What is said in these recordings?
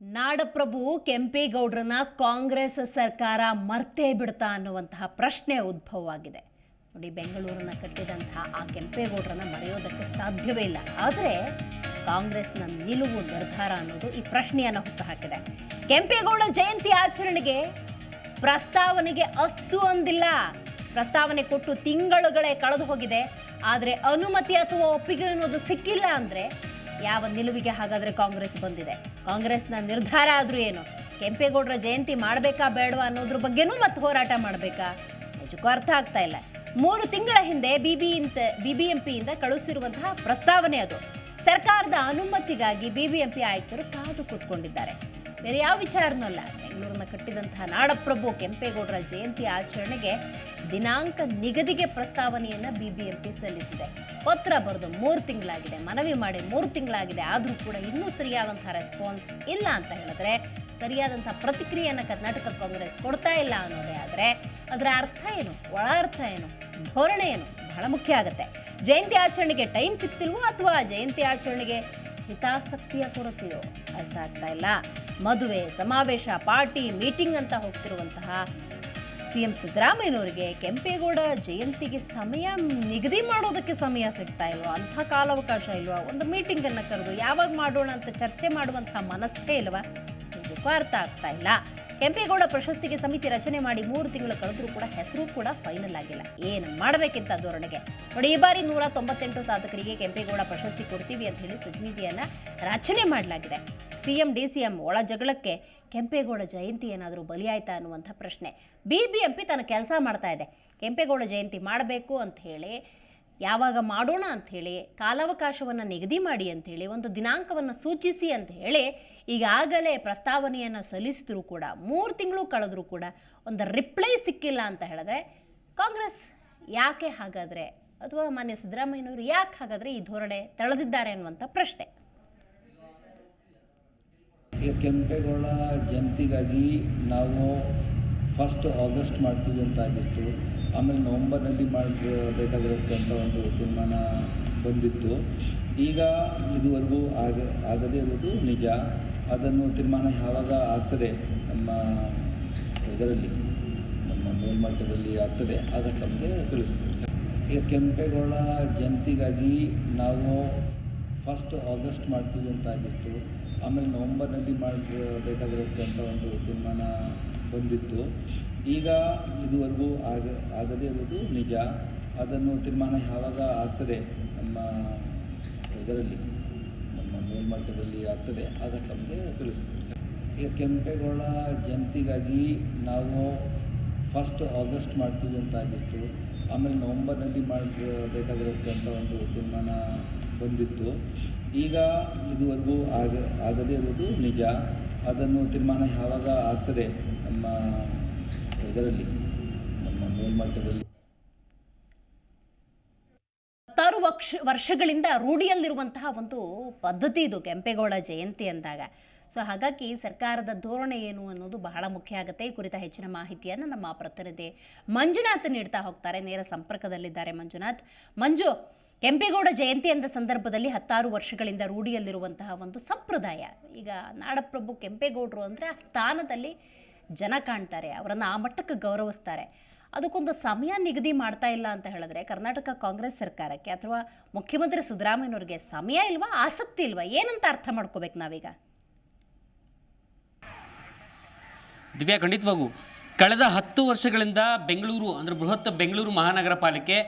ನಾಡಪ್ರಭು ಕೆಂಪೇಗೌಡರನ್ನ ಕಾಂಗ್ರೆಸ್ ಸರ್ಕಾರ ಮರ್ತೇ ಬಿಡ್ತಾ ಅನ್ನುವಂತಹ ಪ್ರಶ್ನೆ ಉದ್ಭವವಾಗಿದೆ. ನೋಡಿ, ಬೆಂಗಳೂರನ್ನ ಕಟ್ಟಿದಂತಹ ಆ ಕೆಂಪೇಗೌಡರನ್ನ ಮರೆಯೋದಕ್ಕೆ ಸಾಧ್ಯವೇ ಇಲ್ಲ. ಆದರೆ ಕಾಂಗ್ರೆಸ್ನ ನಿಲುವು ನಿರ್ಧಾರ ಅನ್ನೋದು ಈ ಪ್ರಶ್ನೆಯನ್ನು ಹುಟ್ಟುಹಾಕಿದೆ ಕೆಂಪೇಗೌಡ ಜಯಂತಿ ಆಚರಣೆಗೆ ಪ್ರಸ್ತಾವನೆಗೆ ಅಸ್ತು ಅಂದಿಲ್ಲ. ಪ್ರಸ್ತಾವನೆ ಕೊಟ್ಟು ತಿಂಗಳುಗಳೇ ಕಳೆದು ಹೋಗಿದೆ ಆದರೆ ಅನುಮತಿ ಅಥವಾ ಒಪ್ಪಿಗೆ ಅನ್ನೋದು ಸಿಕ್ಕಿಲ್ಲ ಅಂದರೆ ಯಾವ ನಿಲುವಿಗೆ ಹಾಗಾದ್ರೆ ಕಾಂಗ್ರೆಸ್ ಬಂದಿದೆ? ಕಾಂಗ್ರೆಸ್ನ ನಿರ್ಧಾರ ಆದರೂ ಏನು? ಕೆಂಪೇಗೌಡರ ಜಯಂತಿ ಮಾಡಬೇಕಾ ಬೇಡವಾ ಅನ್ನೋದ್ರ ಬಗ್ಗೆನೂ ಮತ್ತೆ ಹೋರಾಟ ಮಾಡಬೇಕಾ? ನಿಜಕ್ಕೂ ಅರ್ಥ ಆಗ್ತಾ ಇಲ್ಲ. ಮೂರು ತಿಂಗಳ ಹಿಂದೆ ಬಿಬಿ ಇಂತ, ಬಿಬಿಎಂಪಿಯಿಂದ ಕಳುಹಿಸಿರುವಂತಹ ಪ್ರಸ್ತಾವನೆ ಅದು. ಸರ್ಕಾರದ ಅನುಮತಿಗಾಗಿ ಬಿಬಿಎಂಪಿ ಆಯುಕ್ತರು ಕಾದು ಕೂತ್ಕೊಂಡಿದ್ದಾರೆ. ಬೇರೆ ಯಾವ ವಿಚಾರನೂ ಅಲ್ಲ. ಬೆಂಗಳೂರನ್ನ ಕಟ್ಟಿದಂತಹ ನಾಡಪ್ರಭು ಕೆಂಪೇಗೌಡರ ಜಯಂತಿ ಆಚರಣೆಗೆ ದಿನಾಂಕ ನಿಗದಿಗೆ ಪ್ರಸ್ತಾವನೆಯನ್ನ ಬಿಬಿಎಂಪಿ ಸಲ್ಲಿಸಿದೆ. ಪತ್ರ ಬರೆದು ಮೂರು ತಿಂಗಳಾಗಿದೆ, ಮನವಿ ಮಾಡಿ ಮೂರು ತಿಂಗಳಾಗಿದೆ, ಆದರೂ ಕೂಡ ಇನ್ನೂ ಸರಿಯಾದಂಥ ರೆಸ್ಪಾನ್ಸ್ ಇಲ್ಲ ಅಂತ ಹೇಳಿದ್ರೆ, ಸರಿಯಾದಂಥ ಪ್ರತಿಕ್ರಿಯೆಯನ್ನು ಕರ್ನಾಟಕ ಕಾಂಗ್ರೆಸ್ ಕೊಡ್ತಾ ಇಲ್ಲ ಅನ್ನೋದೇ ಆದರೆ, ಅದರ ಅರ್ಥ ಏನು? ಒಳ ಅರ್ಥ ಏನು? ಧೋರಣೆ ಏನು? ಬಹಳ ಮುಖ್ಯ ಆಗುತ್ತೆ. ಜಯಂತಿ ಆಚರಣೆಗೆ ಟೈಮ್ ಸಿಗ್ತಿಲ್ವೋ ಅಥವಾ ಜಯಂತಿ ಆಚರಣೆಗೆ ಹಿತಾಸಕ್ತಿಯ ಕೊರತೆಯೋ? ಅರ್ಥ ಆಗ್ತಾ ಇಲ್ಲ. ಮದುವೆ, ಸಮಾವೇಶ ಪಾರ್ಟಿ ಮೀಟಿಂಗ್ ಅಂತ ಹೋಗ್ತಿರುವಂತಹ ಸಿಎಂ ಸಿದ್ದರಾಮಯ್ಯನವರಿಗೆ ಕೆಂಪೇಗೌಡ ಜಯಂತಿಗೆ ಸಮಯ, ನಿಗದಿ ಮಾಡೋದಕ್ಕೆ ಸಮಯ ಸಿಗ್ತಾ ಇಲ್ವಾ? ಅಂಥ ಕಾಲಾವಕಾಶ ಇಲ್ವಾ? ಒಂದು ಮೀಟಿಂಗನ್ನು ಕರೆದು ಯಾವಾಗ ಮಾಡೋಣ ಅಂತ ಚರ್ಚೆ ಮಾಡುವಂಥ ಮನಸ್ಸೇ ಇಲ್ವಾ? ನಿಜಕ್ಕೂ ಅರ್ಥ ಆಗ್ತಾ ಇಲ್ಲ. ಕೆಂಪೇಗೌಡ ಪ್ರಶಸ್ತಿಗೆ ಸಮಿತಿ ರಚನೆ ಮಾಡಿ ಮೂರು ತಿಂಗಳು ಕಳೆದರೂ ಕೂಡ ಹೆಸರು ಕೂಡ ಫೈನಲ್ ಆಗಿಲ್ಲ. ಏನು ಮಾಡಬೇಕಿಂತ ಧೋರಣೆಗೆ? ನೋಡಿ, ಈ ಬಾರಿ ನೂರ ತೊಂಬತ್ತೆಂಟು ಸಾಧಕರಿಗೆ ಕೆಂಪೇಗೌಡ ಪ್ರಶಸ್ತಿ ಕೊಡ್ತೀವಿ ಅಂತ ಹೇಳಿ ಸಮಿತಿಯನ್ನ ರಚನೆ ಮಾಡಲಾಗಿದೆ. ಸಿಎಂ ಎಂ ಒಳ ಜಗಳಕ್ಕೆ ಕೆಂಪೇಗೌಡ ಜಯಂತಿ ಏನಾದರೂ ಬಲಿಯಾಯ್ತಾ ಅನ್ನುವಂಥ ಪ್ರಶ್ನೆ. ಬಿ ಬಿ ಎಂ ಪಿ ತನ್ನ ಕೆಲಸ ಮಾಡ್ತಾ ಇದೆ. ಕೆಂಪೇಗೌಡ ಜಯಂತಿ ಮಾಡಬೇಕು ಅಂತ ಹೇಳಿ, ಯಾವಾಗ ಮಾಡೋಣ ಅಂಥೇಳಿ ಕಾಲಾವಕಾಶವನ್ನು ನಿಗದಿ ಮಾಡಿ ಅಂಥೇಳಿ ಒಂದು ದಿನಾಂಕವನ್ನು ಸೂಚಿಸಿ ಅಂತ ಹೇಳಿ, ಈಗಾಗಲೇ ಪ್ರಸ್ತಾವನೆಯನ್ನು ಸಲ್ಲಿಸಿದ್ರೂ ಕೂಡ, ಮೂರು ತಿಂಗಳು ಕಳೆದರೂ ಕೂಡ ಒಂದು ರಿಪ್ಲೈ ಸಿಕ್ಕಿಲ್ಲ ಅಂತ ಹೇಳಿದ್ರೆ ಕಾಂಗ್ರೆಸ್ ಯಾಕೆ ಹಾಗಾದರೆ, ಅಥವಾ ಮಾನ್ಯ ಸಿದ್ದರಾಮಯ್ಯನವರು ಯಾಕೆ ಹಾಗಾದರೆ ಈ ಧೋರಣೆ ತಳೆದಿದ್ದಾರೆ ಅನ್ನುವಂಥ ಪ್ರಶ್ನೆ. ಈಗ ಕೆಂಪೇಗೌಡ ಜಯಂತಿಗಾಗಿ ನಾವು ಫಸ್ಟ್ ಆಗಸ್ಟ್ ಮಾಡ್ತೀವಿ ಅಂತಾಗಿತ್ತು. ಆಮೇಲೆ ನವಂಬರ್ನಲ್ಲಿ ಮಾಡಬೇಕಾಗಿರುತ್ತೆ ಅಂತ ಒಂದು ತೀರ್ಮಾನ ಬಂದಿತ್ತು. ಈಗ ಇದುವರೆಗೂ ಆಗ, ಆಗದೇ ಇರುವುದು ನಿಜ. ಅದನ್ನು ತೀರ್ಮಾನ ಯಾವಾಗ ಆಗ್ತದೆ? ನಮ್ಮ ಇದರಲ್ಲಿ, ನಮ್ಮ ಮೇಲ್ಮಟ್ಟದಲ್ಲಿ ಆಗ್ತದೆ. ಆಗ ತಮಗೆ ತಿಳಿಸ್ತೀವಿ. ಸರ್ ಈಗ ಕೆಂಪೇಗೌಡ ಜಯಂತಿಗಾಗಿ ನಾವು ಫಸ್ಟ್ ಆಗಸ್ಟ್ ಮಾಡ್ತೀವಿ ಅಂತಾಗಿತ್ತು. ಆಮೇಲೆ ನವಂಬರ್ನಲ್ಲಿ ಅಂತ ಒಂದು ತೀರ್ಮಾನ ಬಂದಿತ್ತು. ಈಗ ಇದುವರೆಗೂ ಆಗ, ಆಗದೇ ಇರುವುದು ನಿಜ. ಅದನ್ನು ತೀರ್ಮಾನ ಯಾವಾಗ ಆಗ್ತದೆ? ನಮ್ಮ ಇದರಲ್ಲಿ, ನಮ್ಮ ಮೇಲ್ಮಟ್ಟದಲ್ಲಿ ಆಗ್ತದೆ. ಆಗ ತಮಗೆ ತಿಳಿಸ್ತೀವಿ ಸರ್ ಈಗ ಕೆಂಪೇಗೌಡ ಜಯಂತಿಗಾಗಿ ನಾವು ಫಸ್ಟ್ ಆಗಸ್ಟ್ ಮಾಡ್ತೀವಿ ಅಂತ ಆಗಿತ್ತು ಆಮೇಲೆ ನವಂಬರ್ನಲ್ಲಿ ಅಂತ ಒಂದು ತೀರ್ಮಾನ ಬಂದಿತ್ತು. ಈಗ ಇದುವರೆಗೂ ಆಗ, ಆಗದೇ ಇರುವುದು ನಿಜ. ಅದನ್ನು ತೀರ್ಮಾನ ಯಾವಾಗ ಆಗ್ತದೆ ನಮ್ಮ ಇದರಲ್ಲಿ, ನಮ್ಮ ಮೇಲ್ಮಟ್ಟದಲ್ಲಿ? ಹತ್ತಾರು ವರ್ಷ ವರ್ಷಗಳಿಂದ ರೂಢಿಯಲ್ಲಿರುವಂತಹ ಒಂದು ಪದ್ಧತಿ ಇದು, ಕೆಂಪೇಗೌಡ ಜಯಂತಿ ಅಂದಾಗ. ಸೊ, ಹಾಗಾಗಿ ಸರ್ಕಾರದ ಧೋರಣೆ ಏನು ಅನ್ನೋದು ಬಹಳ ಮುಖ್ಯ ಆಗುತ್ತೆ. ಈ ಕುರಿತ ಹೆಚ್ಚಿನ ಮಾಹಿತಿಯನ್ನು ನಮ್ಮ ಪ್ರತಿನಿಧಿ ಮಂಜುನಾಥ್ ನೀಡ್ತಾ ಹೋಗ್ತಾರೆ. ನೇರ ಸಂಪರ್ಕದಲ್ಲಿದ್ದಾರೆ ಮಂಜುನಾಥ್. ಮಂಜು ಕೆಂಪೇಗೌಡ ಜಯಂತಿ ಅಂದ ಸಂದರ್ಭದಲ್ಲಿ ಹತ್ತಾರು ವರ್ಷಗಳಿಂದ ರೂಢಿಯಲ್ಲಿರುವಂತಹ ಒಂದು ಸಂಪ್ರದಾಯ. ಈಗ ನಾಡಪ್ರಭು ಕೆಂಪೇಗೌಡರು ಅಂದರೆ ಆ ಸ್ಥಾನದಲ್ಲಿ ಜನ ಕಾಣ್ತಾರೆ, ಅವರನ್ನು ಆ ಮಟ್ಟಕ್ಕೆ ಗೌರವಿಸ್ತಾರೆ. ಅದಕ್ಕೊಂದು ಸಮಯ ನಿಗದಿ ಮಾಡ್ತಾ ಇಲ್ಲ ಅಂತ ಹೇಳಿದ್ರೆ ಕರ್ನಾಟಕ ಕಾಂಗ್ರೆಸ್ ಸರ್ಕಾರಕ್ಕೆ ಅಥವಾ ಮುಖ್ಯಮಂತ್ರಿ ಸಿದ್ದರಾಮಯ್ಯನವ್ರಿಗೆ ಸಮಯ ಇಲ್ವಾ, ಆಸಕ್ತಿ ಇಲ್ವಾ? ಏನಂತ ಅರ್ಥ ಮಾಡ್ಕೋಬೇಕು ನಾವೀಗ? ದಿವ್ಯಾ, ಖಂಡಿತವಾಗೂ. ಕಳೆದ ಹತ್ತು ವರ್ಷಗಳಿಂದ ಬೆಂಗಳೂರು ಅಂದರೆ ಬೃಹತ್ ಬೆಂಗಳೂರು ಮಹಾನಗರ ಪಾಲಿಕೆ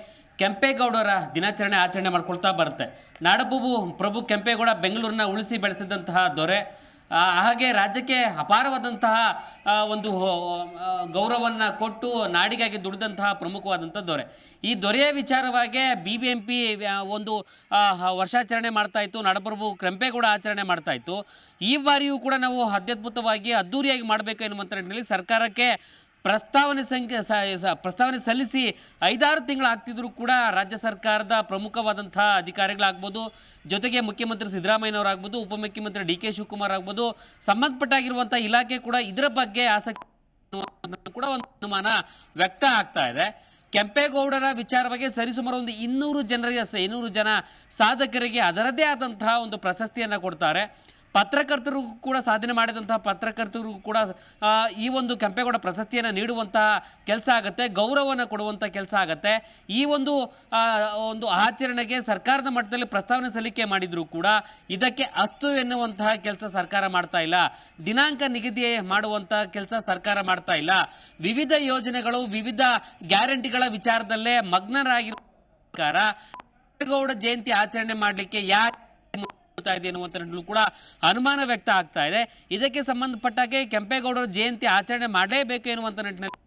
ಕೆಂಪೇಗೌಡರ ದಿನಾಚರಣೆ ಆಚರಣೆ ಮಾಡ್ಕೊಳ್ತಾ ಬರುತ್ತೆ. ನಾಡಪ್ರಭು ಪ್ರಭು ಕೆಂಪೇಗೌಡ ಬೆಂಗಳೂರನ್ನ ಉಳಿಸಿ ಬೆಳೆಸಿದಂತಹ ದೊರೆ ಹಾಗೆ ರಾಜ್ಯಕ್ಕೆ ಅಪಾರವಾದಂತಹ ಒಂದು ಗೌರವವನ್ನು ಕೊಟ್ಟು ನಾಡಿಗಾಗಿ ದುಡಿದಂತಹ ಪ್ರಮುಖವಾದಂಥ ದೊರೆ. ಈ ದೊರೆಯ ವಿಚಾರವಾಗಿ ಬಿ ಬಿ ಎಂ ಪಿ ಒಂದು ವರ್ಷಾಚರಣೆ ಮಾಡ್ತಾ ಇತ್ತು, ನಾಡಪ್ರಭು ಕೆಂಪೇಗೌಡ ಆಚರಣೆ ಮಾಡ್ತಾ ಇತ್ತು. ಈ ಬಾರಿಯೂ ಕೂಡ ನಾವು ಅತ್ಯದ್ಭುತವಾಗಿ ಅದ್ದೂರಿಯಾಗಿ ಮಾಡಬೇಕು ಎನ್ನುವಂಥ ನಿಟ್ಟಿನಲ್ಲಿ ಸರ್ಕಾರಕ್ಕೆ ಪ್ರಸ್ತಾವನೆ ಸಂಖ್ಯೆ ಪ್ರಸ್ತಾವನೆ ಸಲ್ಲಿಸಿ ಐದಾರು ತಿಂಗಳು ಆಗ್ತಿದ್ರು ಕೂಡ ರಾಜ್ಯ ಸರ್ಕಾರದ ಪ್ರಮುಖವಾದಂಥ ಅಧಿಕಾರಿಗಳಾಗ್ಬೋದು, ಜೊತೆಗೆ ಮುಖ್ಯಮಂತ್ರಿ ಸಿದ್ದರಾಮಯ್ಯನವರಾಗ್ಬೋದು ಉಪಮುಖ್ಯಮಂತ್ರಿ ಡಿ ಕೆ ಶಿವಕುಮಾರ್ ಆಗ್ಬೋದು, ಸಂಬಂಧಪಟ್ಟಾಗಿರುವಂಥ ಇಲಾಖೆ ಕೂಡ ಇದರ ಬಗ್ಗೆ ಆಸಕ್ತಿ ಕೂಡ ಒಂದು ಅನುಮಾನ ವ್ಯಕ್ತ ಆಗ್ತಾ ಇದೆ. ಕೆಂಪೇಗೌಡರ ವಿಚಾರವಾಗಿ ಸರಿಸುಮಾರು ಒಂದು ಇನ್ನೂರು ಜನರಿಗೆ, ಇನ್ನೂರು ಜನ ಸಾಧಕರಿಗೆ ಅದರದ್ದೇ ಆದಂತಹ ಒಂದು ಪ್ರಶಸ್ತಿಯನ್ನು ಕೊಡ್ತಾರೆ. ಪತ್ರಕರ್ತರು ಕೂಡ ಸಾಧನೆ ಮಾಡಿದಂತಹ ಪತ್ರಕರ್ತರು ಕೂಡ ಈ ಒಂದು ಕೆಂಪೇಗೌಡ ಪ್ರಶಸ್ತಿಯನ್ನು ನೀಡುವಂತಹ ಕೆಲಸ ಆಗುತ್ತೆ, ಗೌರವವನ್ನು ಕೊಡುವಂಥ ಕೆಲಸ ಆಗುತ್ತೆ. ಈ ಒಂದು ಒಂದು ಆಚರಣೆಗೆ ಸರ್ಕಾರದ ಮಟ್ಟದಲ್ಲಿ ಪ್ರಸ್ತಾವನೆ ಸಲ್ಲಿಕೆ ಮಾಡಿದರೂ ಕೂಡ ಇದಕ್ಕೆ ಅಸ್ತು ಎನ್ನುವಂತಹ ಕೆಲಸ ಸರ್ಕಾರ ಮಾಡ್ತಾ ಇಲ್ಲ. ದಿನಾಂಕ ನಿಗದಿ ಮಾಡುವಂತಹ ಕೆಲಸ ಸರ್ಕಾರ ಮಾಡ್ತಾ ಇಲ್ಲ. ವಿವಿಧ ಯೋಜನೆಗಳು, ವಿವಿಧ ಗ್ಯಾರಂಟಿಗಳ ವಿಚಾರದಲ್ಲೇ ಮಗ್ನರಾಗಿರುವ ಸರ್ಕಾರ, ಕೆಂಪೇಗೌಡ ಜಯಂತಿ ಆಚರಣೆ ಮಾಡಲಿಕ್ಕೆ ಮಾಡ್ತಾ ಇದೆ ಅನ್ನುವಂಥ ಕೂಡ ಅನುಮಾನ ವ್ಯಕ್ತ ಆಗ್ತಾ ಇದೆ. ಇದಕ್ಕೆ ಸಂಬಂಧಪಟ್ಟಾಗೆ ಕೆಂಪೇಗೌಡರ ಜಯಂತಿ ಆಚರಣೆ ಮಾಡಲೇಬೇಕು ಎನ್ನುವಂಥ ನಿಟ್ಟಿನಲ್ಲಿ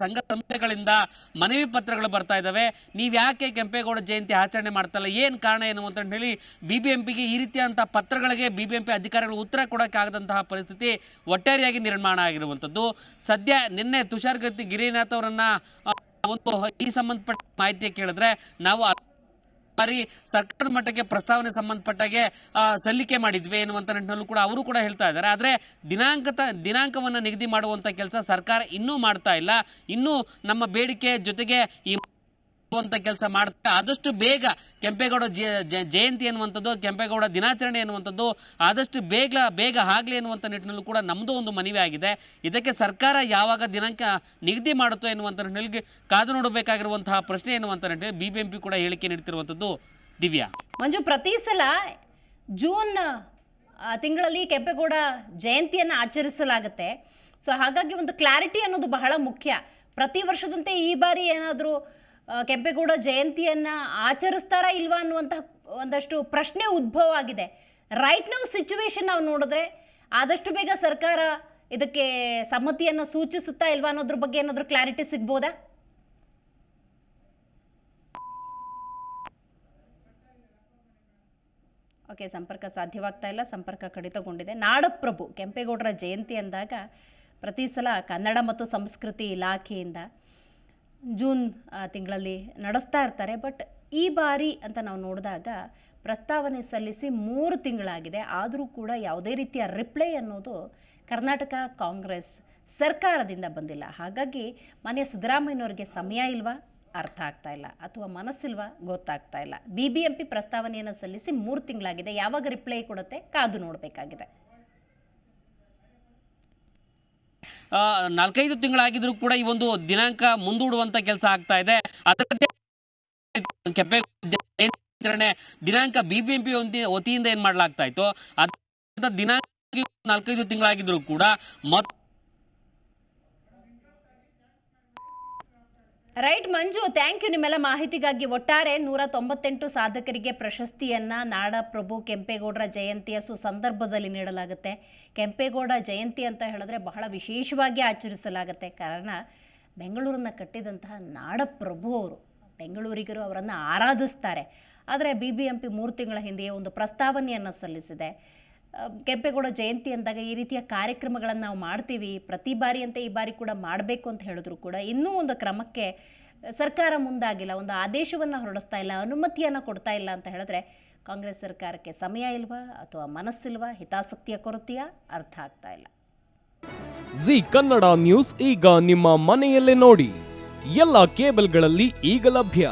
ಸಂಘ ಸಂಸ್ಥೆಗಳಿಂದ ಮನವಿ ಪತ್ರಗಳು ಬರ್ತಾ ಇದ್ದಾವೆ. ನೀವು ಯಾಕೆ ಕೆಂಪೇಗೌಡ ಜಯಂತಿ ಆಚರಣೆ ಮಾಡ್ತಲ್ಲ ಏನು ಕಾರಣ ಎನ್ನುವಂತ ಹೇಳಿ ಬಿಬಿಎಂಪಿಗೆ ಈ ರೀತಿಯಂತಹ ಪತ್ರಗಳಿಗೆ ಬಿ ಬಿ ಎಂ ಪಿ ಅಧಿಕಾರಿಗಳು ಉತ್ತರ ಕೊಡೋಕ್ಕಾಗದಂತಹ ಪರಿಸ್ಥಿತಿ ಒಟ್ಟಾರೆಯಾಗಿ ನಿರ್ಮಾಣ ಆಗಿರುವಂಥದ್ದು. ಸದ್ಯ ನಿನ್ನೆ ತುಷಾರ್ ಗಿರಿನಾಥ್ ಅವರನ್ನ ಒಂದು ಈ ಸಂಬಂಧಪಟ್ಟ ಮಾಹಿತಿ ಕೇಳಿದ್ರೆ ನಾವು ಬಾರಿ ಸರ್ಕಾರದ ಮಟ್ಟಕ್ಕೆ ಪ್ರಸ್ತಾವನೆ ಸಂಬಂಧಪಟ್ಟಾಗೆ ಸಲ್ಲಿಕೆ ಮಾಡಿದ್ವಿ ಎನ್ನುವಂಥ ನಿಟ್ಟಿನಲ್ಲೂ ಕೂಡ ಅವರು ಕೂಡ ಹೇಳ್ತಾ ಇದ್ದಾರೆ. ಆದರೆ ದಿನಾಂಕ ದಿನಾಂಕವನ್ನು ನಿಗದಿ ಮಾಡುವಂಥ ಕೆಲಸ ಸರ್ಕಾರ ಇನ್ನೂ ಮಾಡ್ತಾ ಇಲ್ಲ. ಇನ್ನೂ ನಮ್ಮ ಬೇಡಿಕೆ ಜೊತೆಗೆ ಈ ಅಂತ ಕೆಲಸ ಮಾಡ್ತಾ ಆದಷ್ಟು ಬೇಗ ಕೆಂಪೇಗೌಡ ಜಯ- ಜಯ- ಜಯಂತಿ ಎನ್ನುವಂಥದ್ದು, ಕೆಂಪೇಗೌಡ ದಿನಾಚರಣೆ ಎನ್ನುವಂಥದ್ದು ಆದಷ್ಟು ಬೇಗ ಬೇಗ ಆಗಲಿ ಎನ್ನುವಂಥ ನಿಟ್ಟಿನಲ್ಲೂ ಕೂಡ ನಮ್ಮದು ಒಂದು ಮನವಿ ಆಗಿದೆ. ಇದಕ್ಕೆ ಸರ್ಕಾರ ಯಾವಾಗ ದಿನಾಂಕ ನಿಗದಿ ಮಾಡುತ್ತೋ ಎನ್ನುವಂಥ ನಿಟ್ಟಿನಲ್ಲಿ ಕಾದು ನೋಡಬೇಕಾಗಿರುವಂತಹ ಪ್ರಶ್ನೆ ಎನ್ನುವಂಥ ನಿಟ್ಟಿನಲ್ಲಿ ಬಿ ಬಿ ಕೂಡ ಹೇಳಿಕೆ ನೀಡ್ತಿರುವಂಥದ್ದು ದಿವ್ಯಾ. ಮಂಜು, ಪ್ರತಿ ಸಲ ಜೂನ್ ತಿಂಗಳಲ್ಲಿ ಕೆಂಪೇಗೌಡ ಜಯಂತಿಯನ್ನು ಆಚರಿಸಲಾಗುತ್ತೆ. ಸೊ ಹಾಗಾಗಿ ಒಂದು ಕ್ಲಾರಿಟಿ ಅನ್ನೋದು ಬಹಳ ಮುಖ್ಯ. ಪ್ರತಿ ವರ್ಷದಂತೆ ಈ ಬಾರಿ ಏನಾದರೂ ಕೆಂಪೇಗೌಡ ಜಯಂತಿಯನ್ನು ಆಚರಿಸ್ತಾರಾ ಇಲ್ವಾ ಅನ್ನುವಂತಹ ಒಂದಷ್ಟು ಪ್ರಶ್ನೆ ಉದ್ಭವ ಆಗಿದೆ ರೈಟ್ ನೌ ಸಿಚುವೇಶನ್ ನಾವು ನೋಡಿದ್ರೆ ಆದಷ್ಟು ಬೇಗ ಸರ್ಕಾರ ಇದಕ್ಕೆ ಸಮ್ಮತಿಯನ್ನು ಸೂಚಿಸುತ್ತಾ ಇಲ್ವಾ ಅನ್ನೋದ್ರ ಬಗ್ಗೆ ಏನಾದರೂ ಕ್ಲಾರಿಟಿ ಸಿಗ್ಬೋದಾ? ಓಕೆ ಸಂಪರ್ಕ ಸಾಧ್ಯವಾಗ್ತಾ ಇಲ್ಲ, ಸಂಪರ್ಕ ಕಡಿತಗೊಂಡಿದೆ. ನಾಡಪ್ರಭು, ಕೆಂಪೇಗೌಡರ ಜಯಂತಿ ಅಂದಾಗ ಪ್ರತಿ ಸಲ ಕನ್ನಡ ಮತ್ತು ಸಂಸ್ಕೃತಿ ಇಲಾಖೆಯಿಂದ ಜೂನ್ ತಿಂಗಳಲ್ಲಿ ನಡೆಸ್ತಾ ಇರ್ತಾರೆ. ಬಟ್ ಈ ಬಾರಿ ಅಂತ ನಾವು ನೋಡಿದಾಗ ಪ್ರಸ್ತಾವನೆ ಸಲ್ಲಿಸಿ ಮೂರು ತಿಂಗಳಾಗಿದೆ. ಆದರೂ ಕೂಡ ಯಾವುದೇ ರೀತಿಯ ರಿಪ್ಲೈ ಅನ್ನೋದು ಕರ್ನಾಟಕ ಕಾಂಗ್ರೆಸ್ ಸರ್ಕಾರದಿಂದ ಬಂದಿಲ್ಲ. ಹಾಗಾಗಿ ಮನೆಯ ಸಿದ್ದರಾಮಯ್ಯನವರಿಗೆ ಸಮಯ ಇಲ್ವಾ? ಅರ್ಥ ಆಗ್ತಾ ಇಲ್ಲ. ಅಥವಾ ಮನಸ್ಸಿಲ್ವಾ? ಗೊತ್ತಾಗ್ತಾ ಇಲ್ಲ. ಬಿ ಬಿ ಎಂ ಪಿ ಪ್ರಸ್ತಾವನೆಯನ್ನು ಸಲ್ಲಿಸಿ ಮೂರು ತಿಂಗಳಾಗಿದೆ. ಯಾವಾಗ ರಿಪ್ಲೈ ಕೊಡುತ್ತೆ? ಕಾದು ನೋಡಬೇಕಾಗಿದೆ ಆ, ನಾಲ್ಕೈದು ತಿಂಗಳಾಗಿದ್ರು ಕೂಡ ಈ ಒಂದು ದಿನಾಂಕ ಮುಂದೂಡುವಂತ ಕೆಲಸ ಆಗ್ತಾ ಇದೆ. ಅದರದ್ದೇ ದಿನಾಂಕ ಬಿಬಿಎಂಪಿ ವತಿಯಿಂದ ಏನ್ ಮಾಡಲಾಗ್ತಾ ಇತ್ತು? ಅದ ದಿನಾಂಕ ನಾಲ್ಕೈದು ತಿಂಗಳಾಗಿದ್ರು ಕೂಡ ಮತ್ ರೈಟ್ ಮಂಜು ಥ್ಯಾಂಕ್ ಯು ನಿಮ್ಮೆಲ್ಲ ಮಾಹಿತಿಗಾಗಿ. ಒಟ್ಟಾರೆ ನೂರ ತೊಂಬತ್ತೆಂಟು ಸಾಧಕರಿಗೆ ಪ್ರಶಸ್ತಿಯನ್ನ ನಾಡಪ್ರಭು ಕೆಂಪೇಗೌಡರ ಜಯಂತಿಯ ಸುಸಂದರ್ಭದಲ್ಲಿ ನೀಡಲಾಗುತ್ತೆ. ಕೆಂಪೇಗೌಡ ಜಯಂತಿ ಅಂತ ಹೇಳಿದ್ರೆ ಬಹಳ ವಿಶೇಷವಾಗಿ ಆಚರಿಸಲಾಗುತ್ತೆ. ಕಾರಣ, ಬೆಂಗಳೂರನ್ನ ಕಟ್ಟಿದಂತಹ ನಾಡಪ್ರಭು ಅವರು ಬೆಂಗಳೂರಿಗರು ಅವರನ್ನು ಆರಾಧಿಸ್ತಾರೆ. ಆದರೆ ಬಿ ಬಿ ಎಂ ಪಿ ಮೂರು ತಿಂಗಳ ಹಿಂದೆಯೇ ಒಂದು ಪ್ರಸ್ತಾವನೆಯನ್ನು ಸಲ್ಲಿಸಿದೆ. ಕೆಂಪೇಗೌಡ ಜಯಂತಿ ಅಂದಾಗ ಈ ರೀತಿಯ ಕಾರ್ಯಕ್ರಮಗಳನ್ನು ನಾವು ಮಾಡ್ತೀವಿ. ಪ್ರತಿ ಬಾರಿ ಅಂತ ಈ ಬಾರಿ ಕೂಡ ಮಾಡಬೇಕು ಅಂತ ಹೇಳಿದ್ರು ಕೂಡ. ಇನ್ನೂ ಒಂದು ಕ್ರಮಕ್ಕೆ ಸರ್ಕಾರ ಮುಂದಾಗಿಲ್ಲ. ಒಂದು ಆದೇಶವನ್ನು ಹೊರಡಿಸ್ತಾ ಇಲ್ಲ. ಅನುಮತಿಯನ್ನು ಕೊಡ್ತಾ ಇಲ್ಲ ಅಂತ ಹೇಳಿದ್ರೆ ಕಾಂಗ್ರೆಸ್ ಸರ್ಕಾರಕ್ಕೆ ಸಮಯ ಇಲ್ವಾ? ಅಥವಾ ಮನಸ್ಸಿಲ್ವಾ? ಹಿತಾಸಕ್ತಿಯ ಕೊರತೆಯ? ಅರ್ಥ ಆಗ್ತಾ ಇಲ್ಲ. ಜಿ ಕನ್ನಡ ನ್ಯೂಸ್ ಈಗ ನಿಮ್ಮ ಮನೆಯಲ್ಲೇ ನೋಡಿ. ಎಲ್ಲ ಕೇಬಲ್ಗಳಲ್ಲಿ ಈಗ ಲಭ್ಯ.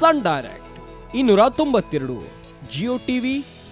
ಸನ್ ಡೈರೆಕ್ಟ್, ಇನ್ನೂರ ತೊಂಬತ್ತೆರಡು, ಜಿಯೋ ಟಿವಿ